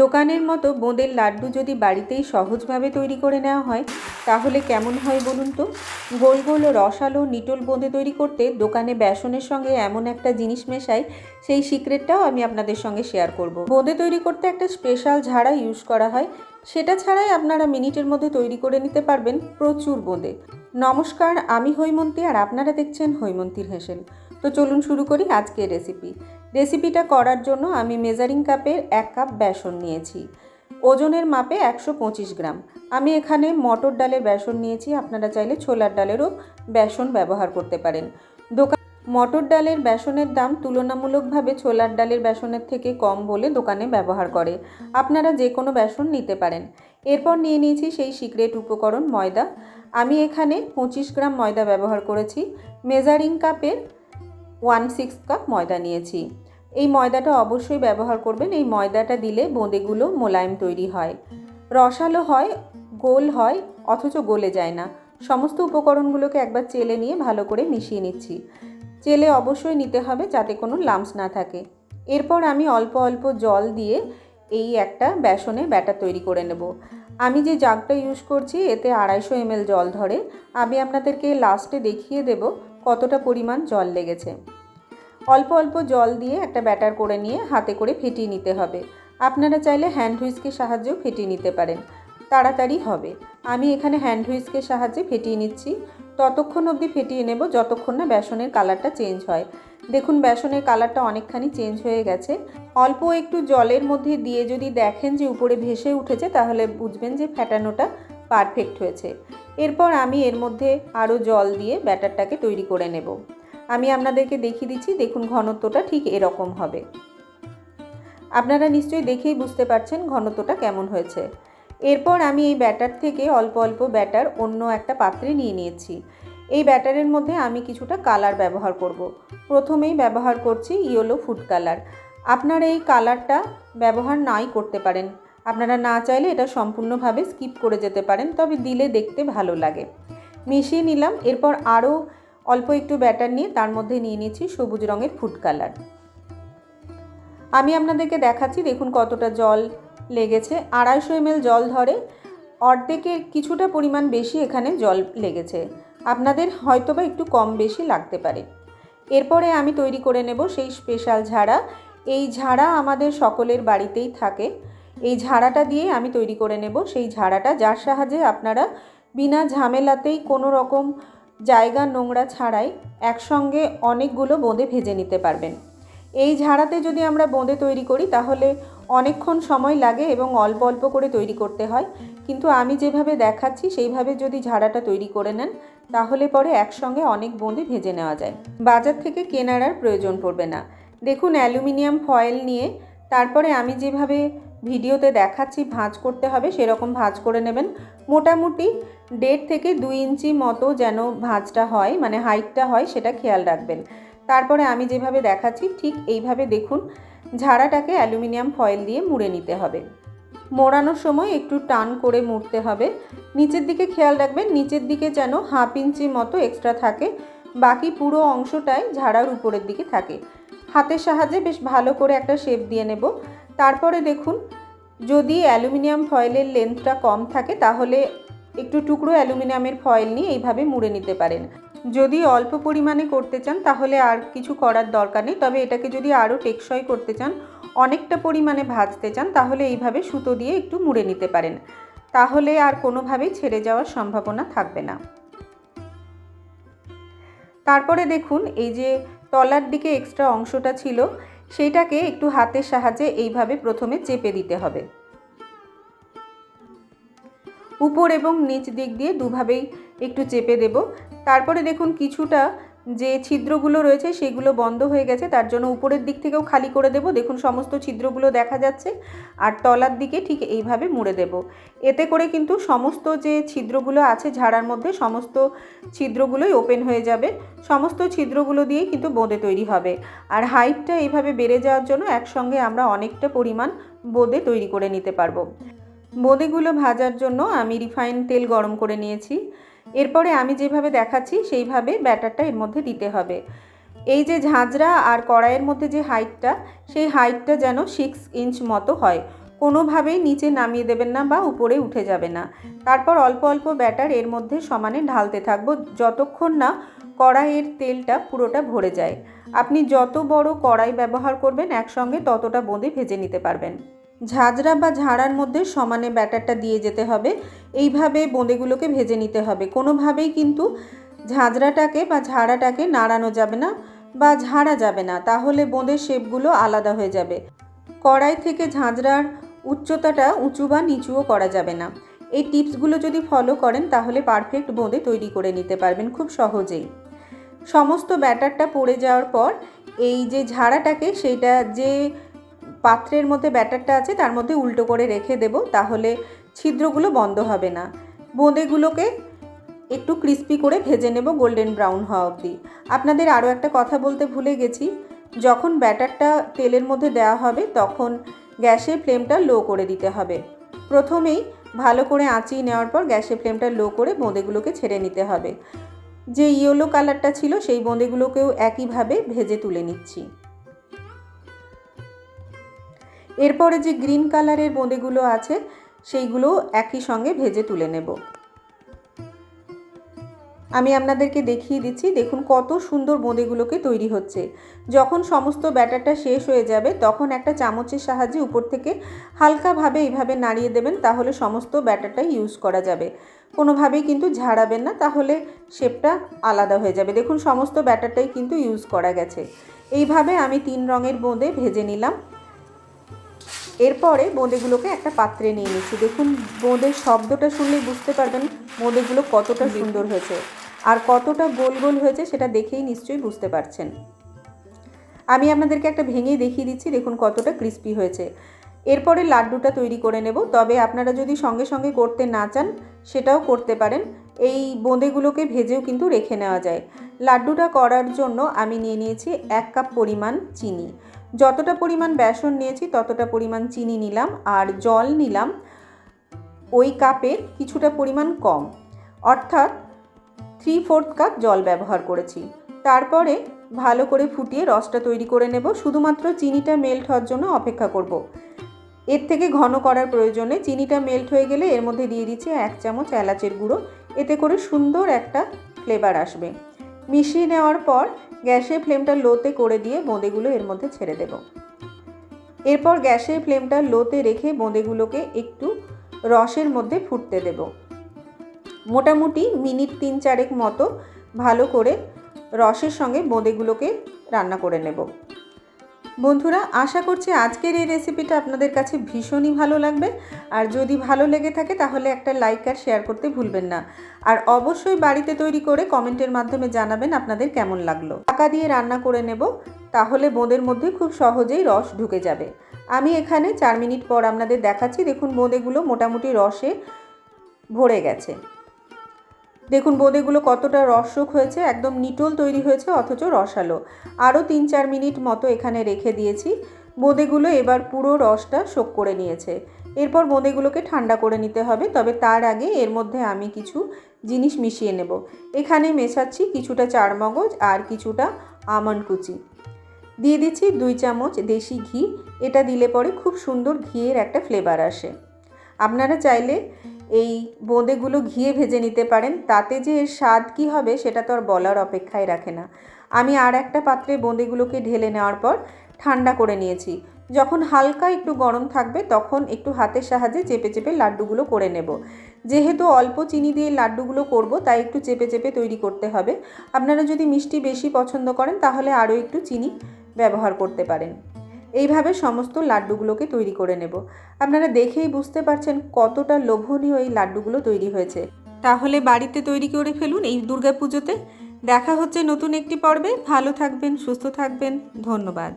দোকানের মতো বোঁদের লাড্ডু যদি বাড়িতেই সহজভাবে তৈরি করে নেওয়া হয়, তাহলে কেমন হয় বলুন তো? গোল গোল রসালো নিটোল বোঁদে তৈরি করতে দোকানে বেসনের সঙ্গে এমন একটা জিনিস মেশাই, সেই সিক্রেটটাও আমি আপনাদের সঙ্গে শেয়ার করব। বোঁদে তৈরি করতে একটা স্পেশাল ঝাড়া ইউজ করা হয়, সেটা ছাড়াই আপনারা মিনিটের মধ্যে তৈরি করে নিতে পারবেন প্রচুর বোঁদে। নমস্কার, আমি হৈমন্তী আর আপনারা দেখছেন হৈমন্তীর হেসেল তো চলুন শুরু করি আজকের রেসিপি রেসিপিটা করার জন্য আমি মেজারিং কাপের এক কাপ বেসন নিয়েছি। ওজনের মাপে একশো পঁচিশ গ্রাম। আমি এখানে মটর ডালের বেসন নিয়েছি, আপনারা চাইলে ছোলার ডালেরও বেসন ব্যবহার করতে পারেন। দোকান মটর ডালের বেসনের দাম তুলনামূলকভাবে ছোলার ডালের বেসনের থেকে কম বলে দোকানে ব্যবহার করে। আপনারা যে কোনো বেসন নিতে পারেন। এরপর নিয়ে নিয়েছি সেই সিক্রেট উপকরণ ময়দা। আমি এখানে পঁচিশ গ্রাম ময়দা ব্যবহার করেছি। মেজারিং কাপের ওয়ান সিক্স কাপ ময়দা নিয়েছি। এই ময়দাটা অবশ্যই ব্যবহার করবেন। এই ময়দাটা দিলে বোঁদেগুলো মোলায়েম তৈরি হয়। রসালো হয়, গোল হয়, অথচ গলে যায় না। সমস্ত উপকরণগুলোকে একবার চেলে নিয়ে ভালো করে মিশিয়ে নিচ্ছি। চেলে অবশ্যই নিতে হবে যাতে কোনো লাম্পস না থাকে। এরপর আমি অল্প অল্প জল দিয়ে এই একটা বেসনে ব্যাটার তৈরি করে নেব। আমি যে জাগটা ইউজ করছি, এতে আড়াইশো এমএল জল ধরে। আমি আপনাদেরকে লাস্টে দেখিয়ে দেব কতটা পরিমাণ জল লেগেছে। অল্প অল্প জল দিয়ে একটা ব্যাটার করে নিয়ে হাতে করে ফেটিয়ে নিতে হবে। আপনারা চাইলে হ্যান্ড হুইস্কের সাহায্যেও ফেটিয়ে নিতে পারেন। তাড়াতাড়ি হবে। আমি এখানে হ্যান্ড হুইস্কের সাহায্যে ফেটিয়ে নিচ্ছি। ততক্ষণ অবধি ফেটিয়ে নেব যতক্ষণ না বেসনের কালারটা চেঞ্জ হয়। দেখুন, বেসনের কালারটা অনেকখানি চেঞ্জ হয়ে গেছে। অল্প একটু জলের মধ্যে দিয়ে যদি দেখেন যে উপরে ভেসে উঠেছে, তাহলে বুঝবেন যে ফ্যাটানোটা পারফেক্ট হয়েছে। এরপর আমি এর মধ্যে আরও জল দিয়ে ব্যাটারটাকে তৈরি করে নেব। আমি আপনাদেরকে দেখিয়ে দিচ্ছি, দেখুন ঘনত্বটা ঠিক এরকম হবে। আপনারা নিশ্চয়ই দেখেই বুঝতে পারছেন ঘনত্বটা কেমন হয়েছে। এরপর আমি এই ব্যাটার থেকে অল্প অল্প ব্যাটার অন্য একটা পাত্রে নিয়ে নিয়েছি। এই ব্যাটারের মধ্যে আমি কিছুটা কালার ব্যবহার করব। প্রথমেই ব্যবহার করছি ইয়েলো ফুড কালার। আপনারা এই কালারটা ব্যবহার নাই করতে পারেন। আপনারা না চাইলে এটা সম্পূর্ণভাবে স্কিপ করে যেতে পারেন, তবে দিলে দেখতে ভালো লাগে। মিশিয়ে নিলাম, এরপর আরও অল্প একটু ব্যাটার নিয়ে তার মধ্যে নিয়ে নিয়েছি সবুজ রঙের ফুড কালার। আমি আপনাদেরকে দেখাচ্ছি, দেখুন কতটা জল লেগেছে। আড়াইশো এমএল জল ধরে, অর্ধেকের কিছুটা পরিমাণ বেশি এখানে জল লেগেছে। আপনাদের হয়তোবা একটু কম বেশি লাগতে পারে। এরপরে আমি তৈরি করে নেব সেই স্পেশাল ঝাড়া। এই ঝাড়া আমাদের সকলের বাড়িতেই থাকে। এই ঝাড়াটা দিয়ে আমি তৈরি করে নেব। সেই ঝাড়াটা যার সাহায্যে আপনারা বিনা ঝামেলাতেই কোনো রকম জায়গা নোংরা ছাড়াই একসঙ্গে অনেকগুলো বোঁদে ভেজে নিতে পারবেন। এই ঝাড়াতে যদি আমরা বোঁদে তৈরি করি তাহলে অনেকক্ষণ সময় লাগে এবং অল্প অল্প করে তৈরি করতে হয়। কিন্তু আমি যেভাবে দেখাচ্ছি সেইভাবে যদি ঝাড়াটা তৈরি করে নেন তাহলে পরে একসঙ্গে অনেক বোঁদে ভেজে নেওয়া যায়। বাজার থেকে কেনার আর প্রয়োজন পড়বে না। দেখুন অ্যালুমিনিয়াম ফয়েল নিয়ে তারপরে আমি যেভাবে ভিডিওতে দেখাচ্ছি, ভাঁজ করতে হবে, সেরকম ভাঁজ করে নেবেন। মোটামুটি দেড় থেকে দুই ইঞ্চি মতো যেন ভাঁজটা হয় মানে হাইটটা হয়, সেটা খেয়াল রাখবেন। তারপরে আমি যেভাবে দেখাচ্ছি, ঠিক এইভাবে দেখুন, ঝাড়াটাকে অ্যালুমিনিয়াম ফয়েল দিয়ে মুড়ে নিতে হবে। মোড়ানোর সময় একটু টান করে মুড়তে হবে। নিচের দিকে খেয়াল রাখবেন, নিচের দিকে যেন হাফ ইঞ্চি মতো এক্সট্রা থাকে, বাকি পুরো অংশটাই ঝাড়ার উপরের দিকে থাকে। হাতের সাহায্যে বেশ ভালো করে একটা শেপ দিয়ে নেব। তারপরে দেখুন, যদি অ্যালুমিনিয়াম ফয়েলের লেন্থটা কম থাকে, তাহলে একটু টুকরো অ্যালুমিনিয়ামের ফয়েল নিয়ে এইভাবে মুড়ে নিতে পারেন। যদি অল্প পরিমাণে করতে চান, তাহলে আর কিছু করার দরকার নেই। তবে এটাকে যদি আরও টেকসই করতে চান, অনেকটা পরিমাণে ভাজতে চান, তাহলে এইভাবে সুতো দিয়ে একটু মুড়ে নিতে পারেন। তাহলে আর কোনোভাবেই ছেড়ে যাওয়ার সম্ভাবনা থাকবে না। তারপরে দেখুন, এই যে তলার দিকে এক্সট্রা অংশটা ছিল সেইটাকে একটু হাতের সাহায্যে এইভাবে প্রথমে চেপে দিতে হবে। উপর এবং নিচ দিক দিয়ে দুভাবেই একটু চেপে দেব। তারপরে দেখুন কিছুটা যে ছিদ্রগুলো রয়েছে সেগুলো বন্ধ হয়ে গেছে, তার জন্য উপরের দিক থেকেও খালি করে দেব। দেখুন, সমস্ত ছিদ্রগুলো দেখা যাচ্ছে। আর তলার দিকে ঠিক এইভাবে মুড়ে দেব। এতে করে কিন্তু সমস্ত যে ছিদ্রগুলো আছে ঝাড়ার মধ্যে, সমস্ত ছিদ্রগুলোই ওপেন হয়ে যাবে। সমস্ত ছিদ্রগুলো দিয়েই কিন্তু বোঁদে তৈরি হবে। আর হাইটটা এইভাবে বেড়ে যাওয়ার জন্য একসঙ্গে আমরা অনেকটা পরিমাণ বোঁদে তৈরি করে নিতে পারব। বোঁদেগুলো ভাজার জন্য আমি রিফাইন তেল গরম করে নিয়েছি। এরপরে আমি যেভাবে দেখাচ্ছি, সেইভাবে ব্যাটারটা এর মধ্যে দিতে হবে। এই যে ঝাঁঝরা আর কড়াইয়ের মধ্যে যে হাইটটা, সেই হাইটটা যেন সিক্স ইঞ্চ মতো হয়। কোনোভাবেই নিচে নামিয়ে দেবেন না বা উপরে উঠে যাবে না। তারপর অল্প অল্প ব্যাটার এর মধ্যে সমানে ঢালতে থাকব, যতক্ষণ না কড়াইয়ের তেলটা পুরোটা ভরে যায়। আপনি যত বড় কড়াই ব্যবহার করবেন, একসঙ্গে ততটা বোঁদে ভেজে নিতে পারবেন। ঝাঁঝরা বা ঝাড়ার মধ্যে সমানে ব্যাটারটা দিয়ে যেতে হবে। এইভাবে বোঁদেগুলোকে ভেজে নিতে হবে। কোনোভাবেই কিন্তু ঝাঁঝরাটাকে বা ঝাড়াটাকে নাড়ানো যাবে না বা ঝাড়া যাবে না। তাহলে বোঁদের শেপগুলো আলাদা হয়ে যাবে। কড়াই থেকে ঝাঁঝরার উচ্চতাটা উঁচু বা নিচুও করা যাবে না। এই টিপসগুলো যদি ফলো করেন, তাহলে পারফেক্ট বোঁদে তৈরি করে নিতে পারবেন খুব সহজেই। সমস্ত ব্যাটারটা পড়ে যাওয়ার পর, এই যে ঝাড়াটাকে সেইটা যে পাত্রের মধ্যে ব্যাটারটা আছে, তার মধ্যে উল্টো করে রেখে দেব, তাহলে ছিদ্রগুলো বন্ধ হবে না। বোঁদেগুলোকে একটু ক্রিস্পি করে ভেজে নেব গোল্ডেন ব্রাউন হওয়া অবধি। আপনাদের আরও একটা কথা বলতে ভুলে গেছি, যখন ব্যাটারটা তেলের মধ্যে দেওয়া হবে, তখন গ্যাসের ফ্লেমটা লো করে দিতে হবে। প্রথমেই ভালো করে আঁচিয়ে নেওয়ার পর গ্যাসের ফ্লেমটা লো করে বোঁদেগুলোকে ছেড়ে নিতে হবে। যে ইয়েলো কালারটা ছিল, সেই বোঁদেগুলোকেও একইভাবে ভেজে তুলে নিচ্ছি। এরপরে যে গ্রিন কালারের বোঁদেগুলো আছে, সেইগুলো একই সঙ্গে ভেজে তুলে নেব। আমি আপনাদেরকে দেখিয়ে দিচ্ছি, দেখুন কত সুন্দর বোঁদেগুলোকে তৈরি হচ্ছে। যখন সমস্ত ব্যাটারটা শেষ হয়ে যাবে, তখন একটা চামচের সাহায্যে উপর থেকে হালকাভাবে এইভাবে নাড়িয়ে দেবেন, তাহলে সমস্ত ব্যাটারটা ইউজ করা যাবে। কোনোভাবেই কিন্তু ঝাড়াবেন না, তাহলে শেপটা আলাদা হয়ে যাবে। দেখুন, সমস্ত ব্যাটারটাই কিন্তু ইউজ করা গেছে। এইভাবে আমি তিন রঙের বোঁদে ভেজে নিলাম। এরপরে বোঁদেগুলোকে একটা পাত্রে নিয়ে নিচ্ছি। দেখুন, বোঁদের শব্দটা শুনলেই বুঝতে পারবেন বোঁদেগুলো কতটা সুন্দর হয়েছে। আর কতটা গোল গোল হয়েছে সেটা দেখেই নিশ্চয়ই বুঝতে পারছেন। আমি আপনাদেরকে একটা ভেঙেই দেখিয়ে দিচ্ছি, দেখুন কতটা ক্রিস্পি হয়েছে। এরপরে লাড্ডুটা তৈরি করে নেব। তবে আপনারা যদি সঙ্গে সঙ্গে করতে না চান, সেটাও করতে পারেন। এই বোঁদেগুলোকে ভেজেও কিন্তু রেখে নেওয়া যায়। লাড্ডুটা করার জন্য আমি নিয়ে নিয়েছি এক কাপ পরিমাণ চিনি। যতটা পরিমাণ বেসন নিয়েছি, ততটা পরিমাণ চিনি নিলাম আর জল নিলাম ওই কাপের কিছুটা পরিমাণ কম। অর্থাৎ থ্রি ফোর্থ কাপ জল ব্যবহার করেছি। তারপরে ভালো করে ফুটিয়ে রসটা তৈরি করে নেব। শুধুমাত্র চিনিটা মেল্ট হওয়ার জন্য অপেক্ষা করব। এর থেকে ঘন করার প্রয়োজনে চিনিটা মেল্ট হয়ে গেলে এর মধ্যে দিয়ে দিচ্ছি এক চামচ এলাচের গুঁড়ো। এতে করে সুন্দর একটা ফ্লেভার আসবে। মিশিয়ে নেওয়ার পর গ্যাসের ফ্লেমটা লোতে করে দিয়ে বোঁদেগুলো এর মধ্যে ছেড়ে দেব। এরপর গ্যাসের ফ্লেমটা লোতে রেখে বোঁদেগুলোকে একটু রসের মধ্যে ফুটতে দেব। মোটামুটি মিনিট তিন চারেক মতো ভালো করে রসের সঙ্গে বোঁদেগুলোকে রান্না করে নেব। বন্ধুরা, আশা করছি আজকের এই রেসিপিটা আপনাদের কাছে ভীষণই ভালো লাগবে। আর যদি ভালো লেগে থাকে তাহলে একটা লাইক আর শেয়ার করতে ভুলবেন না। আর অবশ্যই বাড়িতে তৈরি করে কমেন্টের মাধ্যমে জানাবেন আপনাদের কেমন লাগল। টাকা দিয়ে রান্না করে নেব, তাহলে বোঁদের মধ্যে খুব সহজেই রস ঢুকে যাবে। আমি এখানে চার মিনিট পর আপনাদের দেখাচ্ছি, দেখুন বোঁদেগুলো মোটামুটি রসে ভরে গেছে। দেখুন বোঁদেগুলো কতটা রসক হয়েছে, একদম নিটোল তৈরি হয়েছে, অথচ রসালো। আরও তিন চার মিনিট মতো এখানে রেখে দিয়েছি। বোঁদেগুলো এবার পুরো রসটা শোক করে নিয়েছে। এরপর বোঁদেগুলোকে ঠান্ডা করে নিতে হবে, তবে তার আগে এর মধ্যে আমি কিছু জিনিস মিশিয়ে নেব। এখানে মেশাচ্ছি কিছুটা চারমগজ আর কিছুটা আমন্ড কুচি। দিয়ে দিচ্ছি দুই চামচ দেশি ঘি। এটা দিলে পরে খুব সুন্দর ঘিয়ের একটা ফ্লেভার আসে। আপনারা চাইলে এই বোঁদেগুলো ঘিয়ে ভেজে নিতে পারেন, তাতে যে এর স্বাদ কী হবে সেটা তো আর বলার অপেক্ষায় রাখে না। আমি আর একটা পাত্রে বোঁদেগুলোকে ঢেলে নেওয়ার পর ঠান্ডা করে নিয়েছি। যখন হালকা একটু গরম থাকবে, তখন একটু হাতের সাহায্যে চেপে চেপে লাড্ডুগুলো করে নেব। যেহেতু অল্প চিনি দিয়ে লাড্ডুগুলো করব, তাই একটু চেপে চেপে তৈরি করতে হবে। আপনারা যদি মিষ্টি বেশি পছন্দ করেন, তাহলে আরও একটু চিনি ব্যবহার করতে পারেন। এইভাবে সমস্ত লাড্ডুগুলোকে তৈরি করে নেব। আপনারা দেখেই বুঝতে পারছেন কতটা লোভনীয় এই লাড্ডুগুলো তৈরি হয়েছে। তাহলে বাড়িতে তৈরি করে ফেলুন এই দুর্গাপুজোতে। দেখা হচ্ছে নতুন একটি পর্বে। ভালো থাকবেন, সুস্থ থাকবেন। ধন্যবাদ।